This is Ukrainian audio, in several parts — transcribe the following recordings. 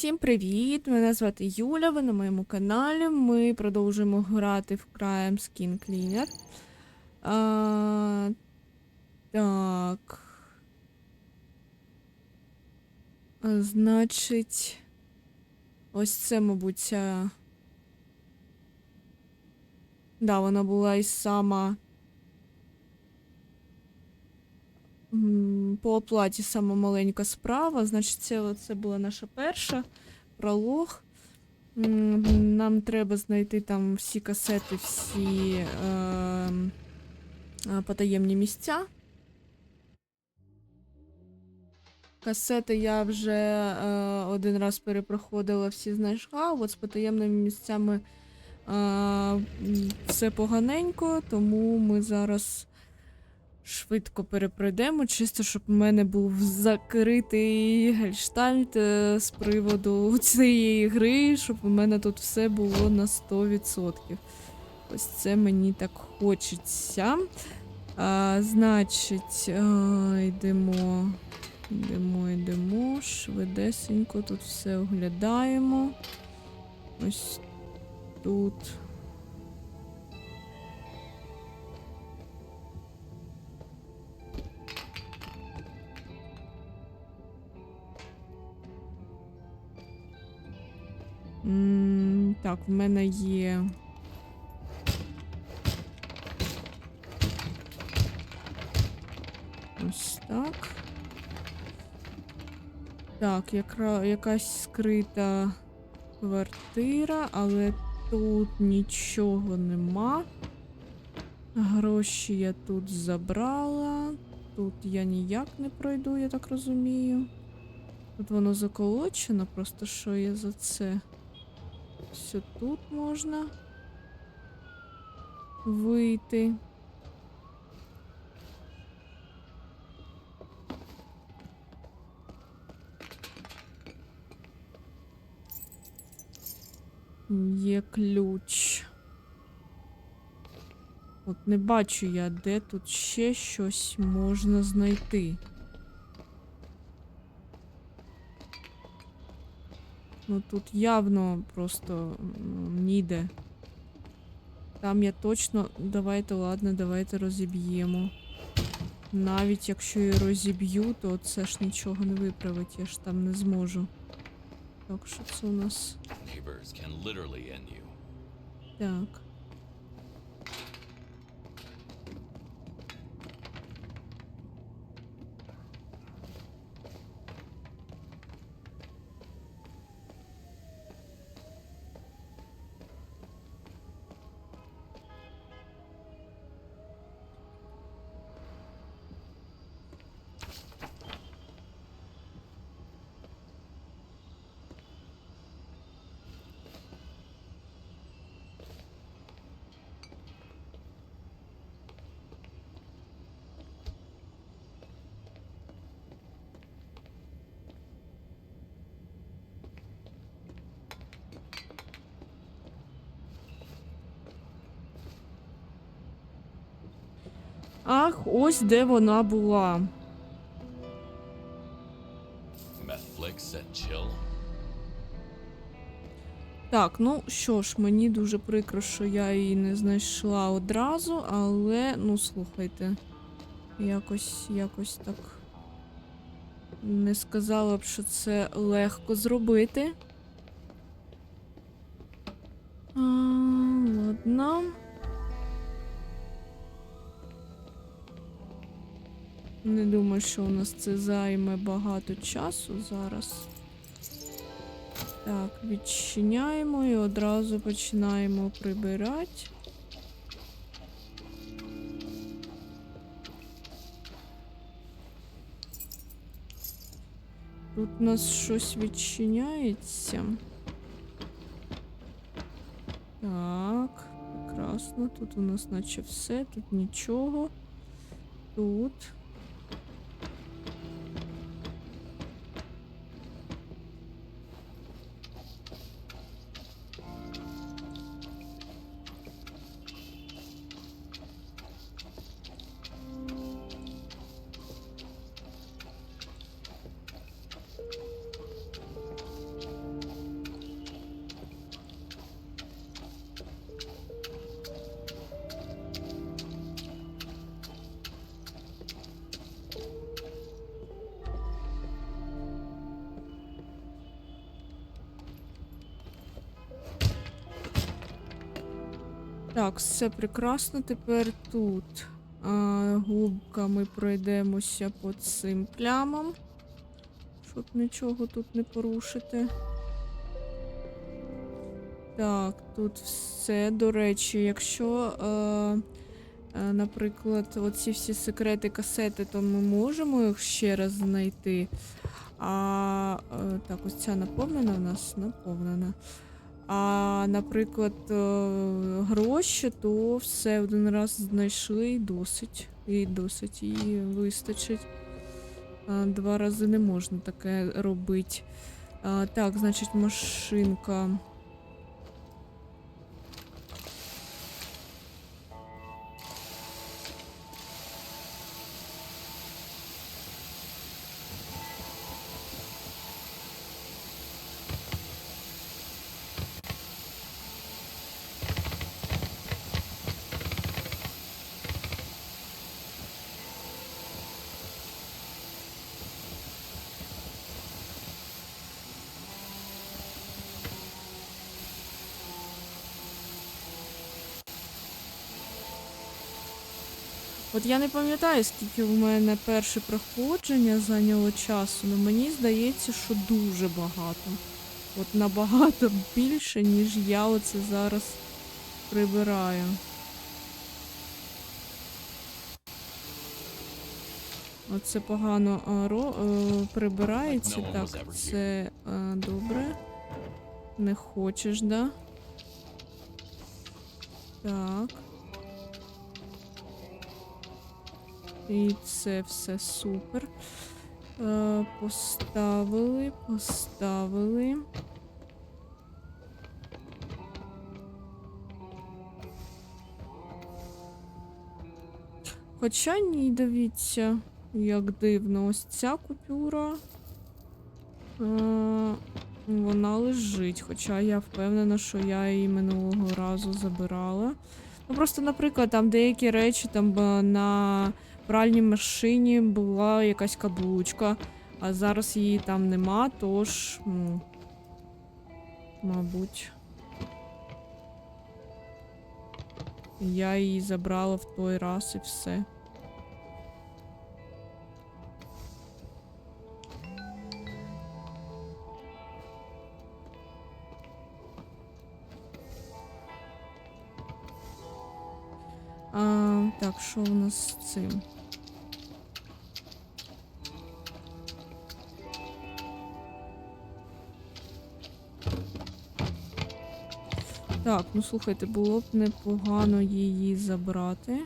Всім привіт! Мене звати Юля, ви на моєму каналі. Ми продовжуємо грати в Crime Skin Cleaner. А, так. А, значить. Ось це, мабуть, ця. Да, вона була і сама. М, По оплаті сама маленька справа. Значить, це, це була наша перша пролог. Нам треба знайти там всі касети, всі е, е, потаємні місця. Касети я вже е, один раз перепроходила, всі знайшла. От з потаємними місцями е, все поганенько, тому ми зараз швидко перепройдемо, чисто, щоб у мене був закритий гельштальт е, з приводу цієї гри, щоб у мене тут все було на 100%. Ось це мені так хочеться. А, значить, а, йдемо, йдемо, йдемо, швидесенько тут все оглядаємо. Ось тут. М, Так, в мене є. Ось так. Так, якра... якась скрита квартира, але тут нічого нема. Гроші я тут забрала. Тут я ніяк не пройду, я так розумію. Тут воно заколочено, просто що є за це. Все тут можна вийти. Є ключ. От не бачу я, де тут ще щось можна знайти. Ну тут явно просто ніде. Там я точно. Давайте, ладно, давайте розіб'ємо. Навіть якщо я розіб'ю, то це ж нічого не виправить, я ж там не зможу. Так, що це у нас? Так. Ах, ось де вона була. Так, ну що ж, мені дуже прикро, що я її не знайшла одразу, але ну слухайте, якось, якось так не сказала б, що це легко зробити. Думаю, що у нас це займе багато часу зараз. Так, відчиняємо і одразу починаємо прибирати. Тут у нас щось відчиняється. Так, прекрасно. Тут у нас наче все, тут нічого. Тут. Так, все прекрасно. Тепер тут а, губками пройдемося по цим плямам, щоб нічого тут не порушити. Так, тут все. До речі, якщо, е, е, наприклад, оці всі секрети касети, то ми можемо їх ще раз знайти. А е, так, ось ця наповнена в нас наповнена. А, наприклад, е, гроші, то все один раз знайшли і досить. І досить, і вистачить. А, два рази не можна таке робити. А, так, значить, машинка. От я не пам'ятаю, скільки в мене перше проходження зайняло часу, але мені здається, що дуже багато. От набагато більше, ніж я оце зараз прибираю. Оце погано а, ро, е, прибирається. Так, це е, добре. Не хочеш, да? Так. І це все супер. Е, поставили, поставили. Хоча ні, дивіться, як дивно, ось ця купюра. Е, вона лежить, хоча я впевнена, що я її минулого разу забирала. Ну просто, наприклад, там деякі речі там е, на пральній машині була якась каблучка, а зараз її там нема, тож, ну, мабуть. Я її забрала в той раз і все. А, так, що у нас з цим? Так, ну слухайте, було б непогано її забрати.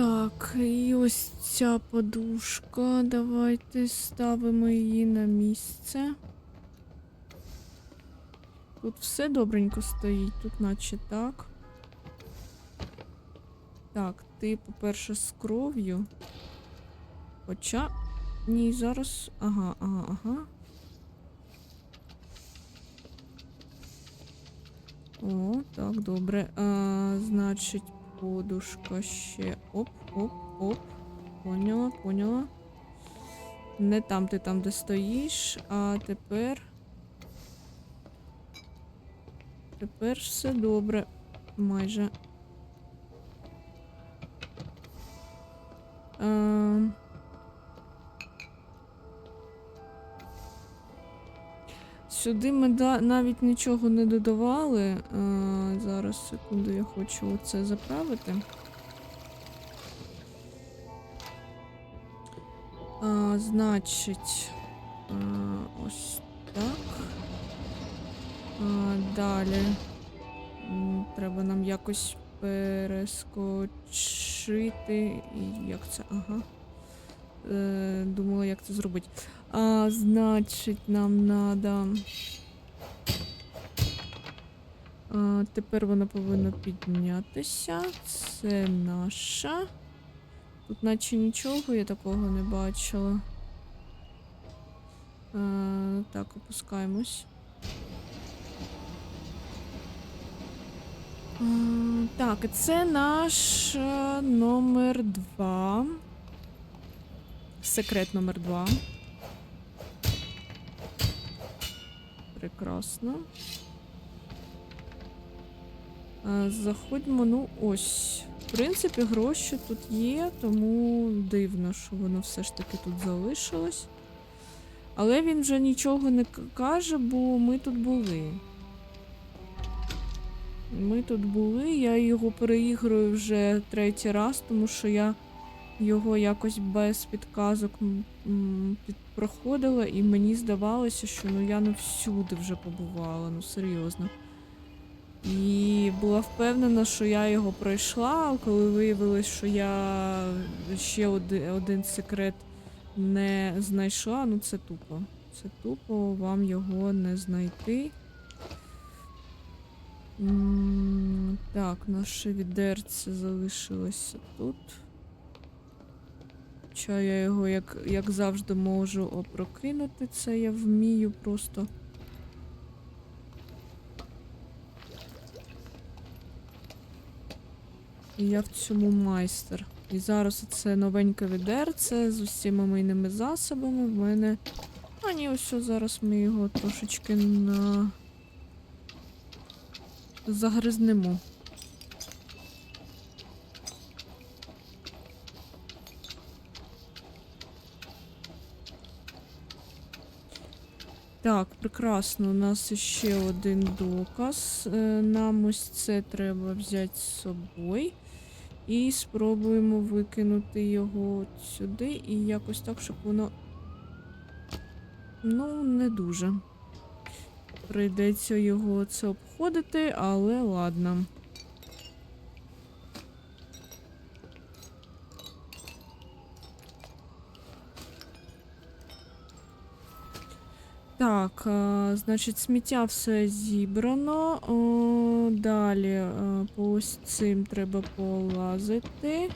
Так, і ось ця подушка. Давайте ставимо її на місце. Тут все добренько стоїть, тут наче так. Так, ти, по-перше, з кров'ю. Хоча. Ні, зараз. Ага, ага, ага. О, так, добре. А, значить, подушка ще. Оп, оп, оп. Поняла, поняла. Не там ти там, де стоїш, а тепер. Тепер все добре. Майже. Ем. Сюди ми навіть нічого не додавали. Е, зараз, секунду, я хочу це заправити. А, значить, а, ось так. А, далі. Треба нам якось перескочити. Як це? Ага. Е, думала, як це зробити. А, значить, нам надо. А, тепер вона повинна піднятися. Це наша. Тут наче нічого я такого не бачила. А, так, опускаємось. А, так, це наш е, номер два. Секрет номер два. Прекрасно. А, Заходьмо, ну ось. В принципі, гроші тут є, тому дивно, що воно все ж таки тут залишилось. Але він вже нічого не каже, бо ми тут були. Ми тут були, я його переіграю вже третій раз, тому що я його якось без підказок проходила, і мені здавалося, що ну я не всюди вже побувала, ну серйозно. І була впевнена, що я його пройшла, коли виявилось, що я ще один, секрет не знайшла, ну це тупо. Це тупо вам його не знайти. Так, наше відерце залишилося тут. Хоча я його, як, як завжди, можу опрокинути, це я вмію просто. І я в цьому майстер. І зараз це новеньке відерце з усіма мийними засобами. В мене. А ні, ось зараз ми його трошечки на. Загризнемо. Так, прекрасно. У нас ще один доказ. Е, Нам ось це треба взяти з собою. І спробуємо викинути його сюди і якось так, щоб воно. Ну, не дуже. Прийдеться його це обходити, але ладно. Так, е, значить, сміття все зібрано. О, далі е, по ось цим треба полазити.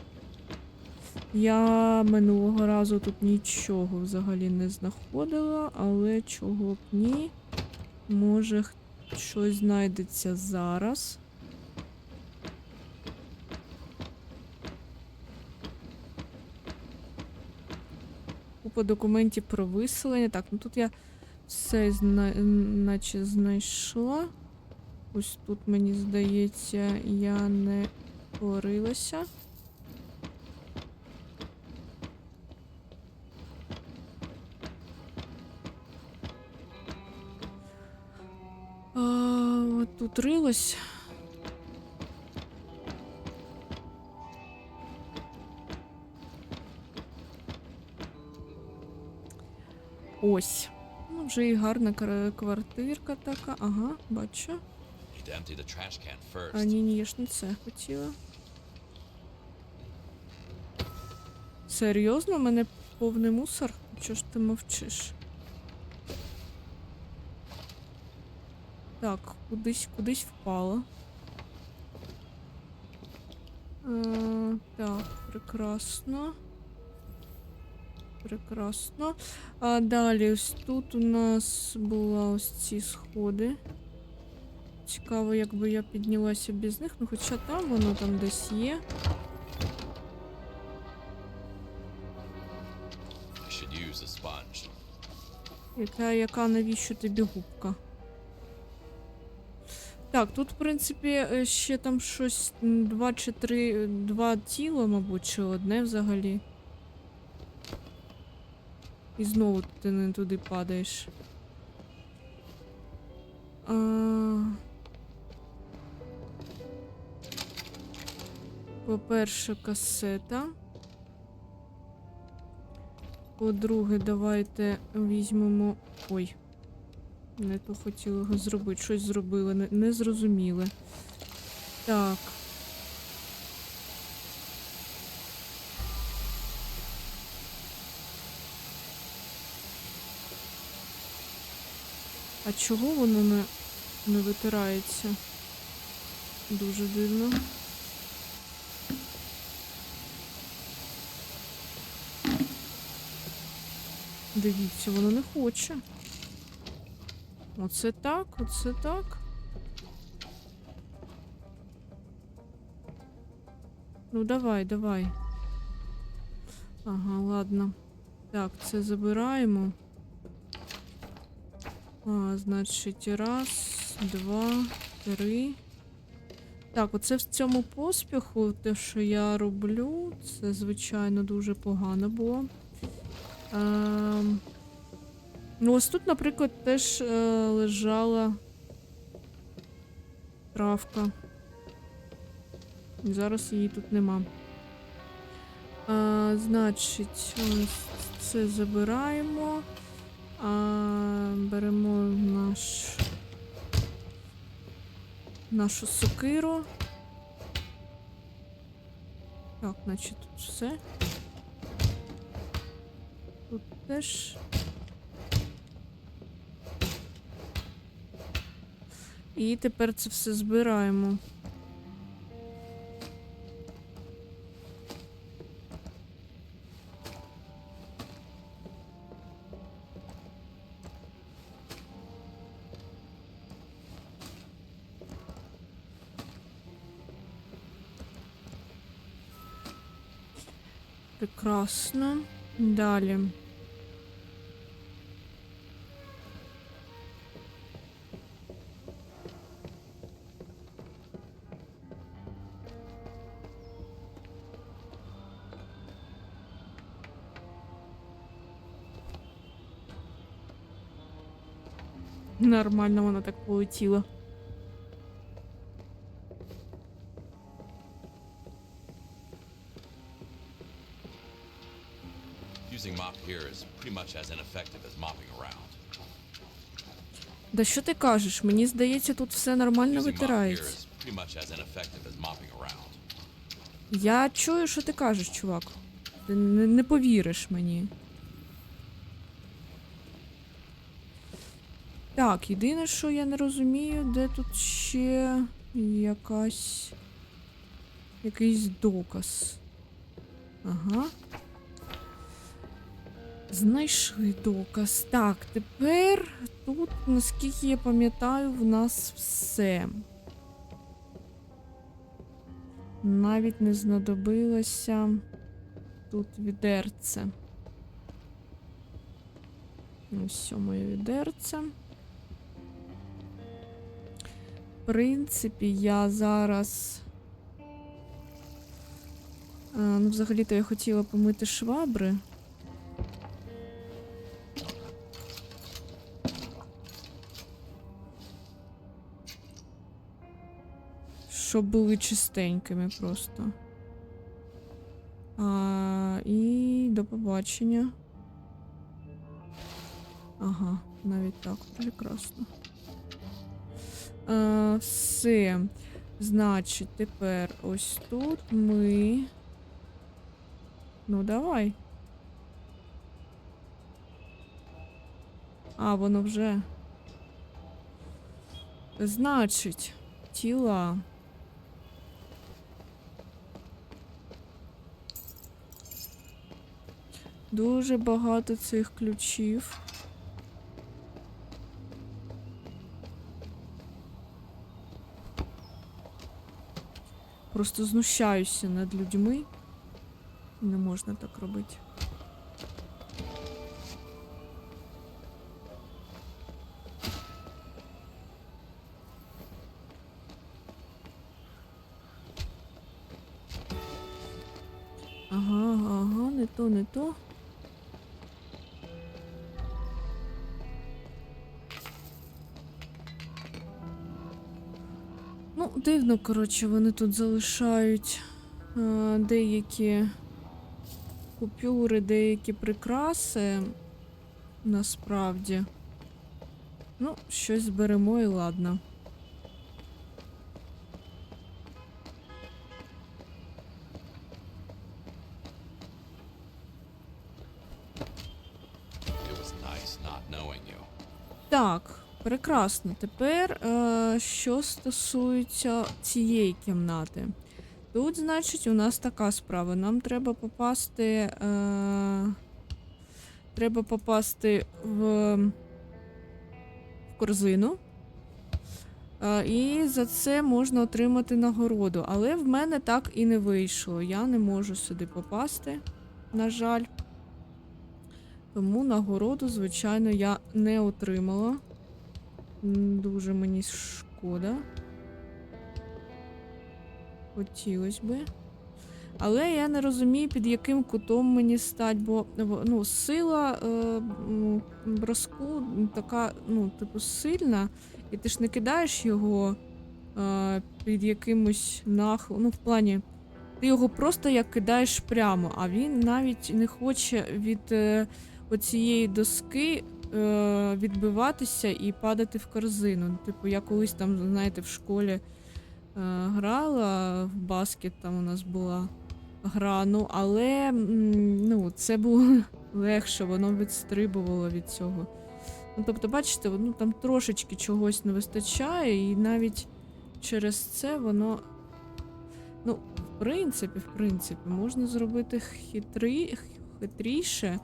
Я минулого разу тут нічого взагалі не знаходила, але чого б ні. Може, щось знайдеться зараз. Купа документів про виселення. Так, ну тут я зна... наче знайшла. Ось тут, мені здається, я не порилася. Тут рилась. Ось. Вже і гарна квартирка така. Ага, бачу. А ні, ні, я ж не це хотіла. Серйозно, У мене повний мусор? Чого ж ти мовчиш? Так, кудись, кудись впала. Е, так, прекрасно. Прекрасно. А далі ось тут у нас були ось ці сходи. Цікаво, якби я піднялася без них, ну хоча там воно там десь є. Яка, яка навіщо тобі губка? Так, тут, в принципі, е, ще там щось два чи три, два тіла, мабуть, чи одне взагалі. І знову ти не туди падаєш. А... По-перше, касета. По-друге, давайте візьмемо. Ой. Не то хотіла його зробити. Щось зробили, не, не зрозуміли. Так. А чого воно не, не витирається? Дуже дивно. Дивіться, воно не хоче. Оце так, оце так. Ну, давай, давай. Ага, ладно. Так, це забираємо. А, значить, раз, два, три. Так, оце в цьому поспіху, те, що я роблю, це, звичайно, дуже погано було. Ем... Ну, ось тут, наприклад, теж е, лежала травка. Зараз її тут нема. А, значить, ось це забираємо. А, беремо наш нашу сокиру. Так, значить тут все. Тут теж. І тепер це все збираємо. Прекрасно. Далі. Нормально вона так полетіла. Pretty much as ineffective as mopping around. Да що ти кажеш? Мені здається, тут все нормально Using mop here витирається. is pretty much as ineffective as mopping around. Я чую, що ти кажеш, чувак. Ти не, не повіриш мені. Так, єдине, що я не розумію, де тут ще якась. якийсь доказ. Ага. Знайшли доказ. Так, тепер тут, наскільки я пам'ятаю, в нас все. Навіть не знадобилося тут відерце. Ось моє відерце. В принципі, я зараз. А, ну, взагалі-то я хотіла помити швабри. Щоб були чистенькими просто. А, і до побачення. Ага, навіть так, прекрасно. А, все. Значить, тепер ось тут ми. Ну, давай. А, воно вже. Значить, тіла. Дуже багато цих ключів. Просто знущаюся над людьми. Не можна так робити. Ага, ага, не то, не то. Дивно, коротше, вони тут залишають е, деякі купюри, деякі прикраси. Насправді. Ну, щось зберемо і ладно. Прекрасно. Тепер, е, що стосується цієї кімнати. Тут, значить, у нас така справа. Нам треба попасти. Е, треба попасти в, в корзину. Е, і за це можна отримати нагороду. Але в мене так і не вийшло. Я не можу сюди попасти, на жаль. Тому нагороду, звичайно, я не отримала. Дуже мені шкода. Хотілося би. Але я не розумію, під яким кутом мені стать, бо ну, сила е, броску така, ну, типу, сильна, і ти ж не кидаєш його е, під якимось нахилом. Ну, в плані, ти його просто як кидаєш прямо, а він навіть не хоче від е, оцієї доски е, відбиватися і падати в корзину. Типу, я колись там, знаєте, в школі е, грала в баскет, там у нас була гра. Ну, але ну, це було легше, воно відстрибувало від цього. Ну, тобто, бачите, ну, там трошечки чогось не вистачає, і навіть через це воно. Ну, в принципі, в принципі, можна зробити хитрі, хитріше.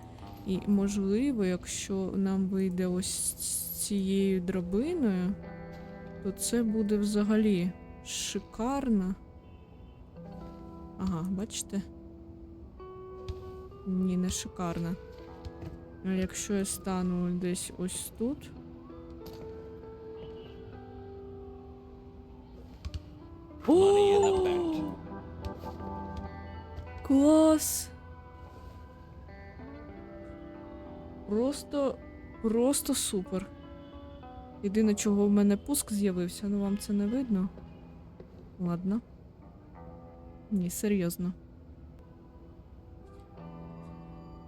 І можливо, якщо нам вийде ось з цією драбиною, то це буде взагалі шикарно. Ага, бачите? Ні, не шикарно. А якщо я стану десь ось тут. Клас! Просто, просто супер. Єдине, чого в мене пуск з'явився, ну вам це не видно. Ладно. Ні, серйозно.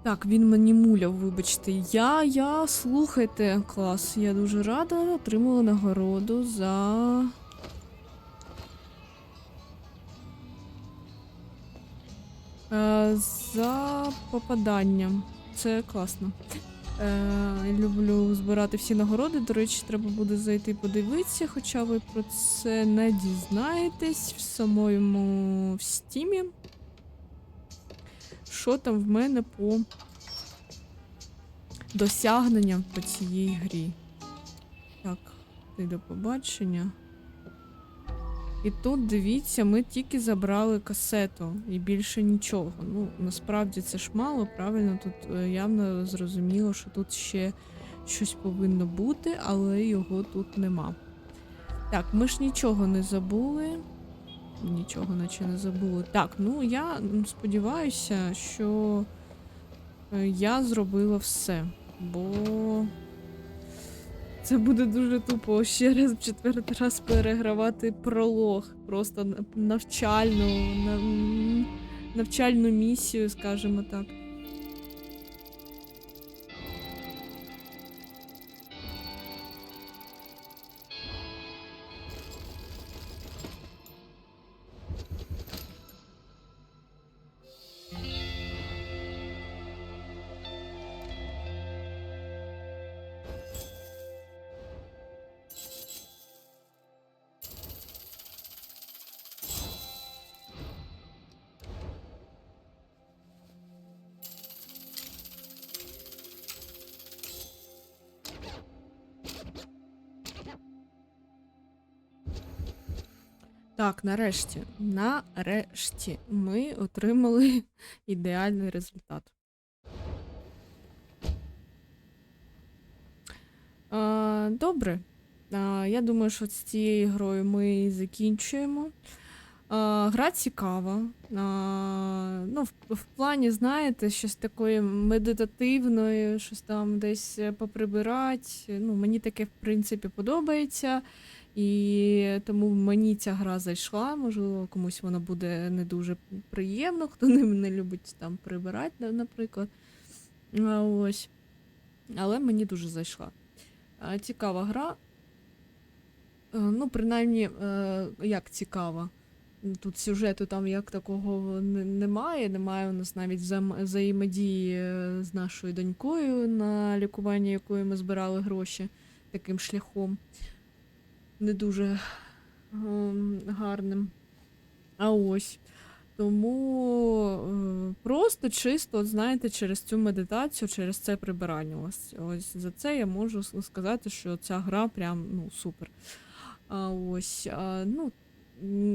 Так, він мені муляв, вибачте. Я, я, слухайте, клас. Я дуже рада, отримала нагороду за. Е, за попаданням. Це класно. Е, люблю збирати всі нагороди. До речі, треба буде зайти подивитися, хоча ви про це не дізнаєтесь в самому стімі. Що там в мене по досягненням по цій грі. Так, ти до побачення. І тут дивіться, ми тільки забрали касету і більше нічого. Ну, насправді це ж мало, правильно, тут е, явно зрозуміло, що тут ще щось повинно бути, але його тут нема. Так, ми ж нічого не забули. Нічого наче не забули. Так, ну я сподіваюся, що е, я зробила все, бо це буде дуже тупо ще раз в четвертий раз перегравати пролог. Просто навчальну, на- навчальну місію, скажімо так. Так, нарешті, нарешті ми отримали ідеальний результат. Добре. Я думаю, що з цією грою ми закінчуємо. Гра цікава. Ну, в, в плані, знаєте, щось такої медитативної, щось там десь е, поприбирати. Ну, мені таке, в принципі, подобається. І тому мені ця гра зайшла. Можливо, комусь вона буде не дуже приємно, хто не, любить там прибирати, наприклад. Ось. Але мені дуже зайшла. Цікава гра. Е, Ну, принаймні, е, як цікава. Тут сюжету там як такого немає. Немає у нас навіть взаєм- взаємодії е, з нашою донькою, на лікування якої ми збирали гроші таким шляхом. Не дуже ем, гарним. А ось. Тому е, просто чисто, знаєте, через цю медитацію, через це прибирання. Ось, ось за це я можу сказати, що ця гра прям ну, супер. А ось, а, ну,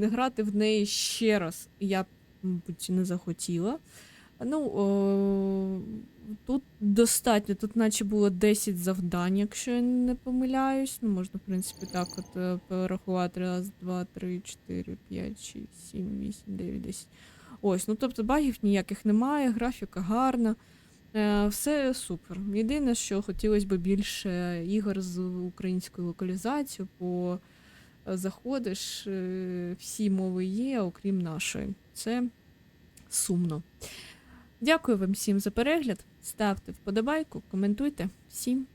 грати в неї ще раз я мабуть, не захотіла. Ну, о, тут достатньо, тут наче було 10 завдань, якщо я не помиляюсь. Ну, можна, в принципі, так от е, порахувати. Раз, два, три, чотири, п'ять, шість, сім, вісім, дев'ять, десять. Ось, ну тобто багів ніяких немає, графіка гарна. Е, все супер. Єдине, що хотілося б більше ігор з українською локалізацією, бо заходиш, е, всі мови є, окрім нашої. Це сумно. Дякую вам всім за перегляд. Ставте вподобайку, коментуйте. Всім